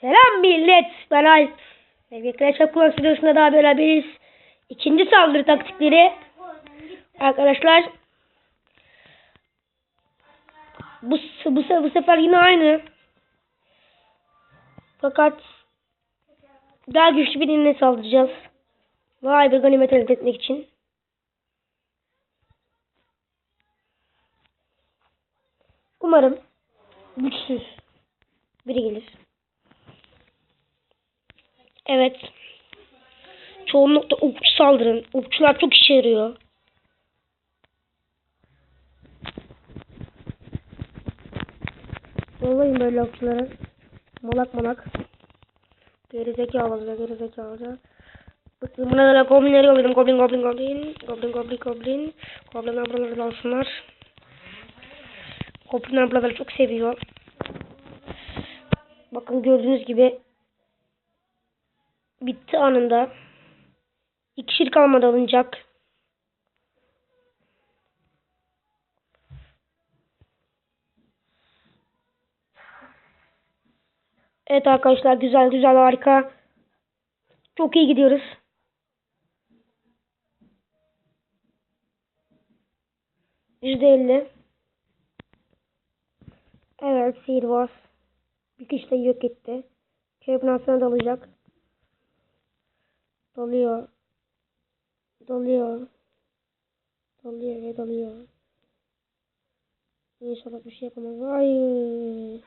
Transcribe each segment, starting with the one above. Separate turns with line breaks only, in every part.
Selam millet. Ben Alp. Of Clans videosunda daha beraberiz. İkinci saldırı taktikleri. Arkadaşlar. Bu, bu, bu sefer yine aynı. Fakat daha güçlü birine saldıracağız. Vay bir ganimet elde etmek için. Umarım güçsüz biri gelir. Evet. Çoğunlukla okçu saldırın. Okçular çok işe yarıyor. Olayım böyle okçulara. Malak malak. Gerizekalı be gerizekalı. Bakın buna da goblinleri yolladım. Goblin goblin goblin. Goblin goblin goblin. Goblin ablaları da alsınlar. Goblin ablaları çok seviyor. Bakın gördüğünüz gibi bitti anında. İkişir kalmadı alınacak. Evet arkadaşlar güzel güzel harika. Çok iyi gidiyoruz. Yüzde elli. Evet sihirbaz. Bir kişi de yok etti. Köy binasına dalacak. Dalıyor. Dalıyor. Dalıyor ve dalıyor. İnşallah bir şey yapamaz. Hayır.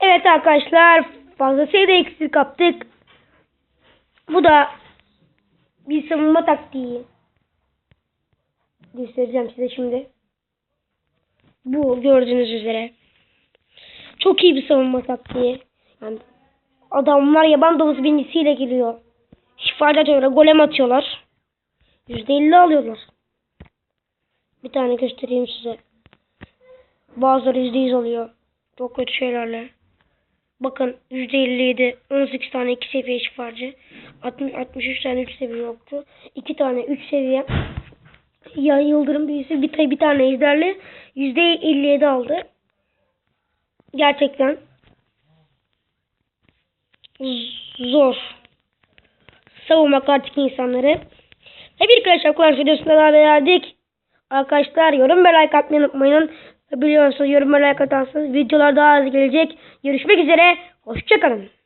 Evet arkadaşlar fazlasıyla eksik kaptık. Bu da bir savunma taktiği. Göstereceğim size şimdi. Bu gördüğünüz üzere. Çok iyi bir savunma taktiği. Yani adamlar yaban dolusu birincisiyle geliyor. Şifayla atıyorlar. Golem atıyorlar. %50 alıyorlar. Bir tane göstereyim size. Bazıları %100 alıyor. Çok kötü şeylerle. Bakın %57 18 tane 2 seviye şifacı 60, 63 tane 3 seviye yoktu 2 tane 3 seviye ya yıldırım büyüsü bir, bir tane ejderli %57 aldı. Gerçekten zor. Savunmak artık insanları. Ve bir of Clans videosunda daha verdik. Arkadaşlar yorum ve like atmayı unutmayın. Biliyorsunuz yorum ve like atarsanız videolar daha az gelecek. Görüşmek üzere. Hoşçakalın